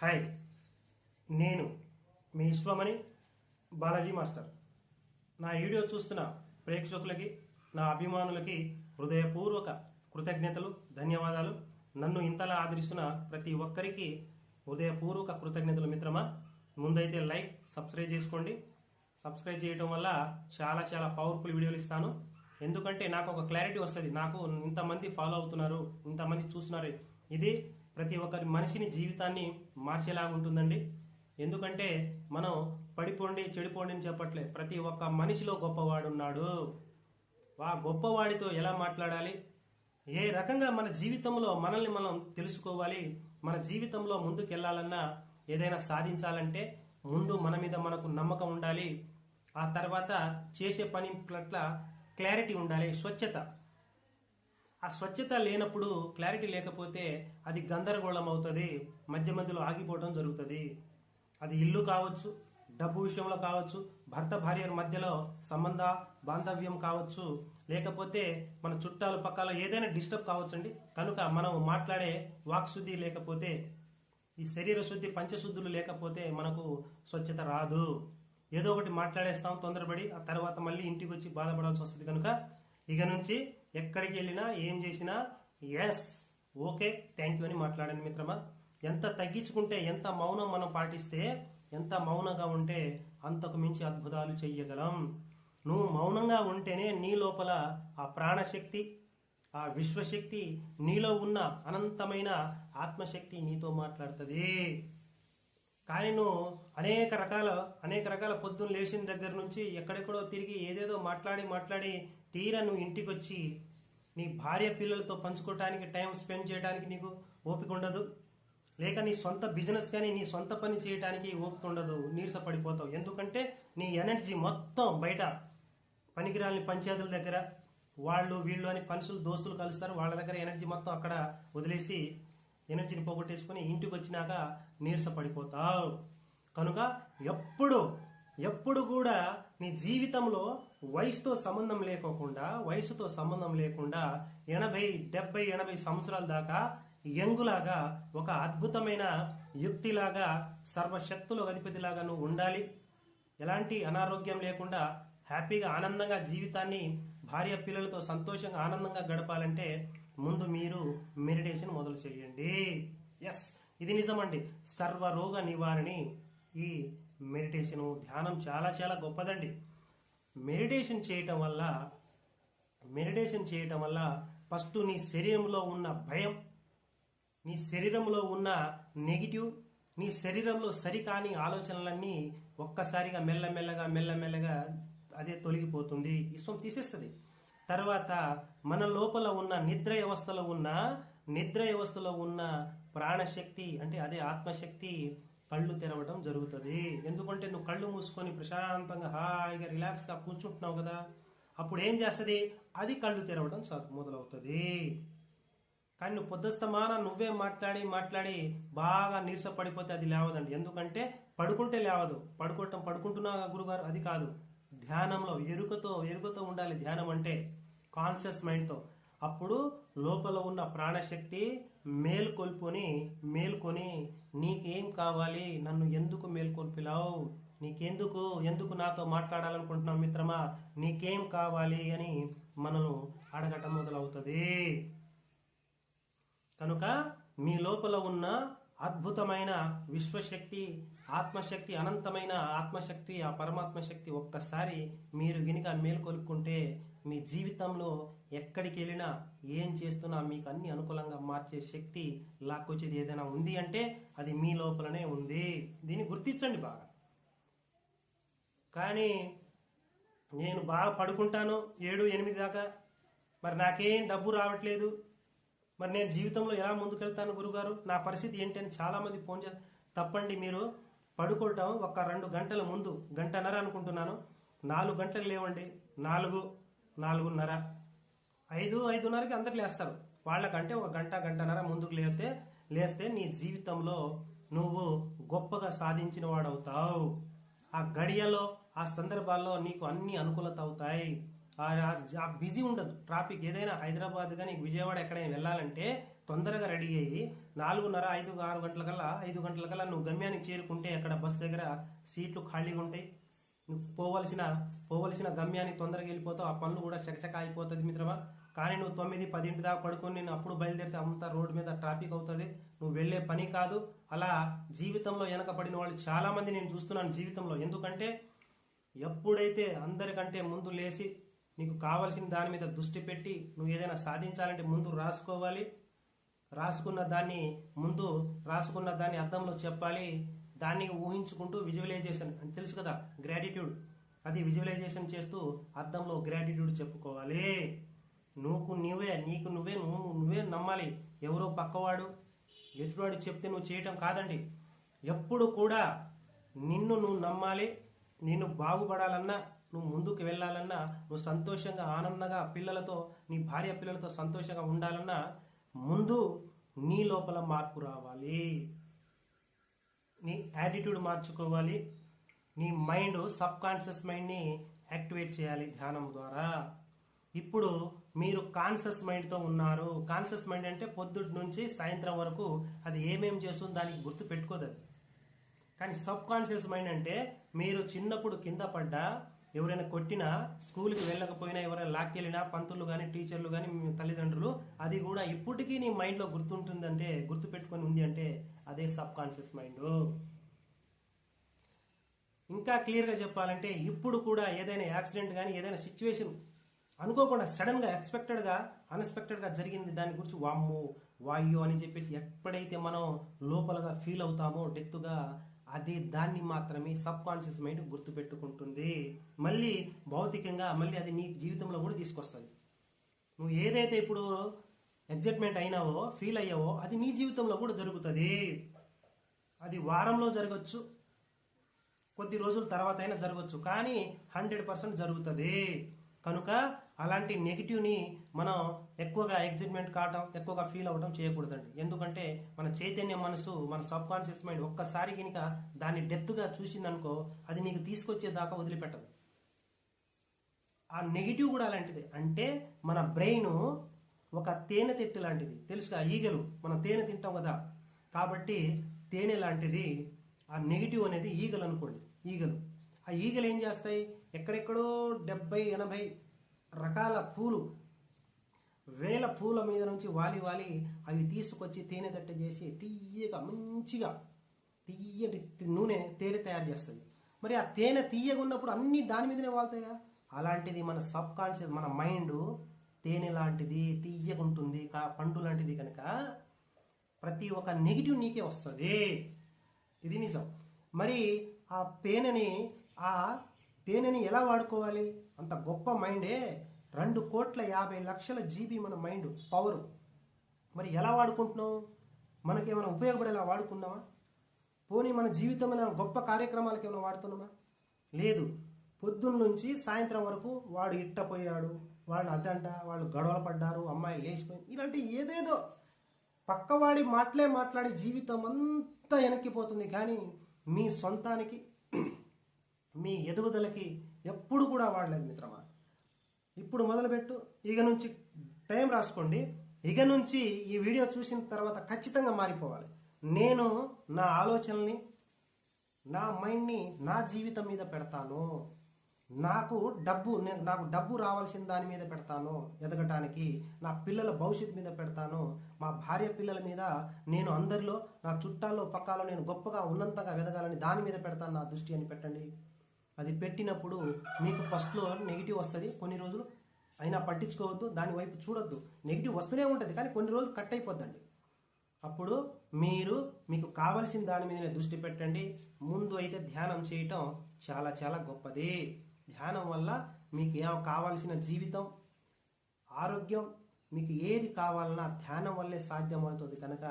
Hi నేను మీ Vishwamani Balaji master. నా వీడియో చూస్తున్న ప్రేక్షకులకి నా అభిమానులకి హృదయపూర్వక కృతజ్ఞతలు ధన్యవాదాలు. నన్ను ఇంతలా ఆదరిస్తున్న ప్రతి ఒక్కరికి హృదయపూర్వక కృతజ్ఞతలు మిత్రమా? ముందైతే లైక్ సబ్స్క్రైబ్ చేసుకోండి. సబ్స్క్రైబ్ చేయడం వల్ల చాలా చాలా పవర్ఫుల్ వీడియోలు ఇస్తాను. ఎందుకంటే నాకు ఒక క్లారిటీ వస్తుంది. నాకు ఇంతమంది ఫాలో అవుతున్నారు ఇంతమంది చూస్తున్నారు. ఇది ప్రతి ఒక్కరి మనిషిని జీవితాన్ని మార్చేలాగా ఉంటుందండి. ఎందుకంటే మనం పడిపోండి చెడిపోండి అని చెప్పట్లే. ప్రతి ఒక్క మనిషిలో గొప్పవాడున్నాడు. ఆ గొప్పవాడితో ఎలా మాట్లాడాలి? ఏ రకంగా మన జీవితంలో మనల్ని మనం తెలుసుకోవాలి? మన జీవితంలో ముందుకు వెళ్ళాలన్నా ఏదైనా సాధించాలంటే ముందు మన మీద మనకు నమ్మకం ఉండాలి. ఆ తర్వాత చేసే పని పట్ల క్లారిటీ ఉండాలి స్వచ్ఛత. ఆ స్వచ్ఛత లేనప్పుడు క్లారిటీ లేకపోతే అది గందరగోళం అవుతుంది మధ్య మధ్యలో ఆగిపోవడం జరుగుతుంది. అది ఇల్లు కావచ్చు డబ్బు విషయంలో కావచ్చు భర్త భార్య మధ్యలో సంబంధ బాంధవ్యం కావచ్చు లేకపోతే మన చుట్టాలు పక్కల ఏదైనా డిస్టర్బ్ కావచ్చండి. కనుక మనం మాట్లాడే వాక్శుద్ధి లేకపోతే ఈ శరీర శుద్ధి పంచశుద్ధులు లేకపోతే మనకు స్వచ్ఛత రాదు. ఏదో ఒకటి మాట్లాడేస్తాం తొందరపడి ఆ తర్వాత మళ్ళీ ఇంటికి వచ్చి బాధపడాల్సి వస్తుంది కనుక ఇక నుంచి ఎక్కడికి వెళ్ళినా ఏం చేసినా ఎస్ ఓకే థ్యాంక్ యూ అని మాట్లాడండి మిత్రమా. ఎంత తగ్గించుకుంటే ఎంత మౌనం మనం పాటిస్తే ఎంత మౌనంగా ఉంటే అంతకు మించి అద్భుతాలు చెయ్యగలం. నువ్వు మౌనంగా ఉంటేనే నీ లోపల ఆ ప్రాణశక్తి ఆ విశ్వశక్తి నీలో ఉన్న అనంతమైన ఆత్మశక్తి నీతో మాట్లాడుతుంది. కానీ నువ్వు అనేక రకాల అనేక రకాల పొద్దున్న లేచిన దగ్గర నుంచి ఎక్కడెక్కడో తిరిగి ఏదేదో మాట్లాడి మాట్లాడి తీరా నువ్వు ఇంటికి వచ్చి నీ భార్య పిల్లలతో పంచుకోవటానికి టైం స్పెండ్ చేయడానికి నీకు ఓపిక ఉండదు. లేక నీ సొంత బిజినెస్ కానీ నీ సొంత పని చేయడానికి ఓపిక ఉండదు. నీరస పడిపోతావు ఎందుకంటే నీ ఎనర్జీ మొత్తం బయట పనికిరాని పంచాయతీల దగ్గర వాళ్ళు వీళ్ళు అని పనుషులు దోస్తులు కలుస్తారు. వాళ్ళ దగ్గర ఎనర్జీ మొత్తం అక్కడ వదిలేసి ఎనర్జీని పోగొట్టేసుకుని ఇంటికి వచ్చినాక నీరస పడిపోతావు కనుక ఎప్పుడు ఎప్పుడు కూడా నీ జీవితంలో వయసుతో సంబంధం లేకోకుండా వయసుతో సంబంధం లేకుండా ఎనభై డెబ్బై ఎనభై సంవత్సరాల దాకా యంగులాగా ఒక అద్భుతమైన యుక్తిలాగా సర్వశక్తుల అధిపతిలాగా నువ్వు ఉండాలి. ఎలాంటి అనారోగ్యం లేకుండా హ్యాపీగా ఆనందంగా జీవితాన్ని భార్య పిల్లలతో సంతోషంగా ఆనందంగా గడపాలంటే ముందు మీరు మెడిటేషన్ మొదలు చేయండి. ఎస్ ఇది నిజమండి. సర్వరోగ నివారణి ఈ మెడిటేషన్ ధ్యానం చాలా చాలా గొప్పదండి. మెడిటేషన్ చేయటం వల్ల మెడిటేషన్ చేయటం వల్ల ఫస్ట్ నీ శరీరంలో ఉన్న భయం నీ శరీరంలో ఉన్న నెగిటివ్ నీ శరీరంలో సరికాని ఆలోచనలన్నీ ఒక్కసారిగా మెల్లమెల్లగా మెల్లమెల్లగా అదే తొలగిపోతుంది విశ్వం తీసేస్తుంది. తర్వాత మన లోపల ఉన్న నిద్ర వ్యవస్థలో ఉన్న నిద్ర వ్యవస్థలో ఉన్న ప్రాణశక్తి అంటే అదే ఆత్మశక్తి కళ్ళు తెరవడం జరుగుతుంది. ఎందుకంటే నువ్వు కళ్ళు మూసుకొని ప్రశాంతంగా హాయిగా రిలాక్స్గా కూర్చుంటున్నావు కదా అప్పుడు ఏం చేస్తుంది? అది కళ్ళు తెరవడం చ- మొదలవుతుంది. కానీ నువ్వు పొద్దుస్తమాన నువ్వే మాట్లాడి మాట్లాడి బాగా నీరస పడిపోతే అది లేవదండి. ఎందుకంటే పడుకుంటే లేవదు. పడుకోవటం పడుకుంటున్నా గురుగారు అది కాదు. ధ్యానంలో ఎరుకతో ఎరుకతో ఉండాలి ధ్యానం అంటే కాన్షియస్ మైండ్తో అప్పుడు లోపల ఉన్న ప్రాణశక్తి మేల్కొల్పుని మేల్కొని నీకేం కావాలి? నన్ను ఎందుకు మేల్కొల్పిలావు? నీకెందుకు? ఎందుకు నాతో మాట్లాడాలనుకుంటున్నావు మిత్రమా? నీకేం కావాలి అని మనను అడగటం మొదలవుతుంది. కనుక మీ లోపల ఉన్న అద్భుతమైన విశ్వశక్తి ఆత్మశక్తి అనంతమైన ఆత్మశక్తి ఆ పరమాత్మ శక్తి ఒక్కసారి మీరు గినిక మేల్కొలుపుకుంటే మీ జీవితంలో ఎక్కడికి వెళ్ళినా ఏం చేస్తున్నా మీకు అన్ని అనుకూలంగా మార్చే శక్తి లాక్కొచ్చేది ఏదైనా ఉంది అంటే అది మీ లోపలనే ఉంది. దీన్ని గుర్తించండి బాగా. కానీ నేను బాగా పడుకుంటాను ఏడు ఎనిమిది దాకా. మరి నాకేం డబ్బు రావట్లేదు. మరి నేను జీవితంలో ఎలా ముందుకెళ్తాను గురుగారు? నా పరిస్థితి ఏంటి అని ఫోన్ చే తప్పండి మీరు. పడుకోవటం ఒక రెండు గంటల ముందు గంటన్నర అనుకుంటున్నాను. నాలుగు గంటలు లేవండి. నాలుగు నాలుగున్నర. ఐదు ఐదున్నరకి అందరు లేస్తారు. వాళ్ళకంటే ఒక గంట గంటన్నర ముందుకు లేస్తే లేస్తే నీ జీవితంలో నువ్వు గొప్పగా సాధించిన వాడవుతావు. ఆ గడియలో ఆ సందర్భాల్లో నీకు అన్ని అనుకూలత అవుతాయి. ఆ- బిజీ ఉండదు. ట్రాఫిక్ ఏదైనా హైదరాబాద్ కానీ విజయవాడ ఎక్కడైనా వెళ్ళాలంటే తొందరగా రెడీ అయ్యి నాలుగున్నర ఐదు ఆరు గంటలకల్లా ఐదు గంటలకల్లా నువ్వు గమ్యానికి చేరుకుంటే అక్కడ బస్ దగ్గర సీట్లు ఖాళీగా ఉంటాయి. నువ్వు పోవలసిన పోవలసిన గమ్యాన్ని తొందరగా వెళ్ళిపోతావు. ఆ పనులు కూడా చకచక అయిపోతుంది మిత్రమా. కానీ నువ్వు తొమ్మిది పదింటి దాకా పడుకొని నేను అప్పుడు బయలుదేరితే అంతా రోడ్డు మీద ట్రాఫిక్ అవుతుంది. నువ్వు వెళ్ళే పని కాదు. అలా జీవితంలో వెనకబడిన వాళ్ళు చాలా మంది నేను చూస్తున్నాను జీవితంలో. ఎందుకంటే ఎప్పుడైతే అందరికంటే ముందు లేచి నీకు కావలసిన దాని మీద దృష్టి పెట్టి నువ్వు ఏదైనా సాధించాలంటే ముందు రాసుకోవాలి. రాసుకున్న దాన్ని ముందు రాసుకున్న దాన్ని అర్థంలో చెప్పాలి. దాన్ని ఊహించుకుంటూ విజువలైజేషన్ అని తెలుసు కదా గ్రాటిట్యూడ్ అది విజువలైజేషన్ చేస్తూ అర్థంలో గ్రాటిట్యూడ్ చెప్పుకోవాలి. నువ్వు నువ్వే నీకు నువ్వే నువ్వు నువ్వే నమ్మాలి. ఎవరో పక్కవాడు ఎదుటివాడు చెప్తే నువ్వు చేయటం కాదండి. ఎప్పుడు కూడా నిన్ను నువ్వు నమ్మాలి నిన్ను బాగుపడాలన్నా నువ్వు ముందుకు వెళ్ళాలన్నా నువ్వు సంతోషంగా ఆనందంగా పిల్లలతో నీ భార్య పిల్లలతో సంతోషంగా ఉండాలన్నా ముందు నీ లోపల మార్పు రావాలి. నీ యాటిట్యూడ్ మార్చుకోవాలి. నీ మైండ్ సబ్ కాన్షియస్ మైండ్ని యాక్టివేట్ చేయాలి ధ్యానం ద్వారా. ఇప్పుడు మీరు కాన్షియస్ మైండ్తో ఉన్నారు. కాన్షియస్ మైండ్ అంటే పొద్దుటి నుంచి సాయంత్రం వరకు అది ఏమేం చేస్తుందో దానికి గుర్తు పెట్టుకోదు కానీ సబ్ కాన్షియస్ మైండ్ అంటే మీరు చిన్నప్పుడు కింద పడ్డా ఎవరైనా కొట్టినా స్కూల్కి వెళ్ళకపోయినా ఎవరైనా లాక్కెళ్ళినా పంతులు కానీ టీచర్లు కానీ మీ తల్లిదండ్రులు అది కూడా ఇప్పటికీ నీ మైండ్లో గుర్తుంటుందంటే గుర్తు పెట్టుకొని ఉంది అంటే అదే సబ్ కాన్షియస్ మైండ్. ఇంకా క్లియర్గా చెప్పాలంటే ఇప్పుడు కూడా ఏదైనా యాక్సిడెంట్ కానీ ఏదైనా సిచ్యువేషన్ అనుకోకుండా సడన్గా ఎక్స్పెక్టెడ్గా అన్ఎక్స్పెక్టెడ్గా జరిగింది దాని గురించి వామ్మో వాయు అని చెప్పేసి ఎప్పుడైతే మనం లోపలగా ఫీల్ అవుతామో డెత్తుగా అది దాన్ని మాత్రమే సబ్ కాన్షియస్ మైండ్ గుర్తుపెట్టుకుంటుంది. మళ్ళీ భౌతికంగా మళ్ళీ అది నీ జీవితంలో కూడా తీసుకొస్తుంది. నువ్వు ఏదైతే ఇప్పుడు ఎగ్జైట్మెంట్ అయినావో ఫీల్ అయ్యావో అది నీ జీవితంలో కూడా జరుగుతుంది. అది వారంలో జరగచ్చు. కొద్ది రోజుల తర్వాత అయినా జరగచ్చు. కానీ హండ్రెడ్ పర్సెంట్ జరుగుతుంది. కనుక అలాంటి నెగిటివ్ని మనం ఎక్కువగా ఎగ్జైట్మెంట్ కావటం ఎక్కువగా ఫీల్ అవ్వడం చేయకూడదండి. ఎందుకంటే మన చైతన్య మనసు మన సబ్ కాన్షియస్ మైండ్ ఒక్కసారి కనుక దాన్ని డెప్త్గా చూసిందనుకో అది నీకు తీసుకొచ్చేదాకా వదిలిపెట్టదు. ఆ నెగిటివ్ కూడా అలాంటిది. అంటే మన బ్రెయిన్ ఒక తేనె తిట్టు లాంటిది. తెలుసుగా ఈగలు. మనం తేనె తింటాం కదా. కాబట్టి తేనె లాంటిది ఆ నెగిటివ్ అనేది ఈగలు అనుకోండి. ఈగలు. ఆ ఈగలు ఏం చేస్తాయి? ఎక్కడెక్కడో డెబ్బై ఎనభై రకాల పూలు వేల పూల మీద నుంచి వాలి వాలి అవి తీసుకొచ్చి తేనె తట్ట చేసి తీయగా మంచిగా తీయటి నూనె తేనె తయారు చేస్తుంది మరి ఆ తేనె తీయగా ఉన్నప్పుడు అన్ని దాని మీదనే వాళ్తాయిగా అలాంటిది మన సబ్ కాన్షియస్ మన మైండ్ తేనె లాంటిది తీయగా ఉంటుంది పండు లాంటిది కనుక ప్రతి ఒక్క నెగిటివ్ నీకే వస్తుంది. ఇది నిజం. మరి ఆ తేనెని ఆ తేనెని ఎలా వాడుకోవాలి? అంత గొప్ప మైండే. రెండు కోట్ల యాభై లక్షల జీబీ మన మైండ్ పవర్ మరి ఎలా వాడుకుంటున్నాం? మనకేమైనా ఉపయోగపడేలా వాడుకున్నామా పోనీ మన జీవితంలో గొప్ప కార్యక్రమాలకు ఏమైనా వాడుతున్నామా? లేదు. పొద్దున్న నుంచి సాయంత్రం వరకు వాడు ఇట్టపోయాడు. వాళ్ళు అదంట వాళ్ళు గొడవలు పడ్డారు అమ్మాయి లేచిపోయింది. ఇలాంటి ఏదేదో పక్కవాడి మాటలే మాట్లాడి జీవితం అంతా వెనక్కిపోతుంది. కానీ మీ సొంతానికి మీ ఎదుగుదలకి ఎప్పుడు కూడా వాడలేదు మిత్రమా. ఇప్పుడు మొదలుపెట్టు. ఇక నుంచి టైం రాసుకోండి. ఇక నుంచి ఈ వీడియో చూసిన తర్వాత ఖచ్చితంగా మారిపోవాలి. నేను నా ఆలోచనల్ని నా మైండ్ని నా జీవితం మీద పెడతాను. నాకు డబ్బు నేను నాకు డబ్బు రావాల్సిన దాని మీద పెడతాను ఎదగటానికి నా పిల్లల భవిష్యత్తు మీద పెడతాను మా భార్య పిల్లల మీద నేను అందరిలో నా చుట్టాల్లో పక్కాలో నేను గొప్పగా ఉన్నంతగా ఎదగాలని దాని మీద పెడతాను నా దృష్టి అని పెట్టండి. అది పెట్టినప్పుడు మీకు ఫస్ట్లో నెగిటివ్ వస్తుంది కొన్ని రోజులు అయినా పట్టించుకోవద్దు దాని వైపు చూడొద్దు. నెగిటివ్ వస్తూనే ఉంటుంది కానీ కొన్ని రోజులు కట్ అయిపోద్దండి. అప్పుడు మీరు మీకు కావలసిన దాని మీదనే దృష్టి పెట్టండి. ముందు అయితే ధ్యానం చేయటం చాలా చాలా గొప్పది. ధ్యానం వల్ల మీకు ఏం కావాల్సిన జీవితం ఆరోగ్యం మీకు ఏది కావాలన్నా ధ్యానం వల్లే సాధ్యమవుతుంది కనుక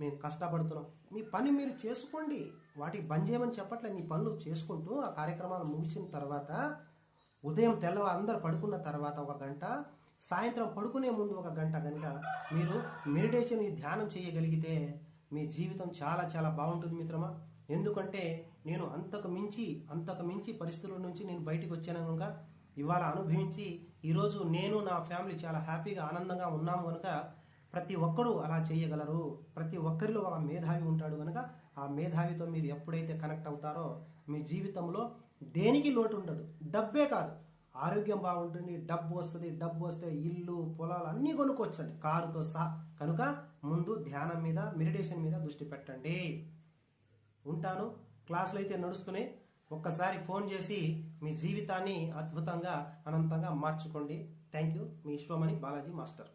మేము కష్టపడుతున్నాం. మీ పని మీరు చేసుకోండి. వాటికి బంద్ చేయమని చెప్పట్లే నీ పనులు చేసుకుంటూ ఆ కార్యక్రమాలు ముగిసిన తర్వాత ఉదయం తెల్లవ అందరు పడుకున్న తర్వాత ఒక గంట సాయంత్రం పడుకునే ముందు ఒక గంట కనుక మీరు మెడిటేషన్ ధ్యానం చేయగలిగితే మీ జీవితం చాలా చాలా బాగుంటుంది మిత్రమా. ఎందుకంటే నేను అంతకు మించి అంతకు మించి పరిస్థితుల నుంచి నేను బయటికి వచ్చాను కనుక ఇవాళ అనుభవించి ఈరోజు నేను నా ఫ్యామిలీ చాలా హ్యాపీగా ఆనందంగా ఉన్నాము కనుక ప్రతి ఒక్కరూ అలా చేయగలరు. ప్రతి ఒక్కరిలో ఒక మేధావి ఉంటాడు కనుక ఆ మేధావితో మీరు ఎప్పుడైతే కనెక్ట్ అవుతారో మీ జీవితంలో దేనికి లోటు ఉండదు. డబ్బే కాదు. ఆరోగ్యం బాగుంటుంది డబ్బు వస్తుంది డబ్బు వస్తే ఇల్లు పొలాలు అన్నీ కొనుక్కోవచ్చండి. కారుతో సహా. కనుక ముందు ధ్యానం మీద మెడిటేషన్ మీద దృష్టి పెట్టండి. ఉంటాను. క్లాసులు అయితే నడుస్తున్నాయి. ఒక్కసారి ఫోన్ చేసి మీ జీవితాన్ని అద్భుతంగా అనంతంగా మార్చుకోండి. Thank you. Me Vishwamani Balaji master.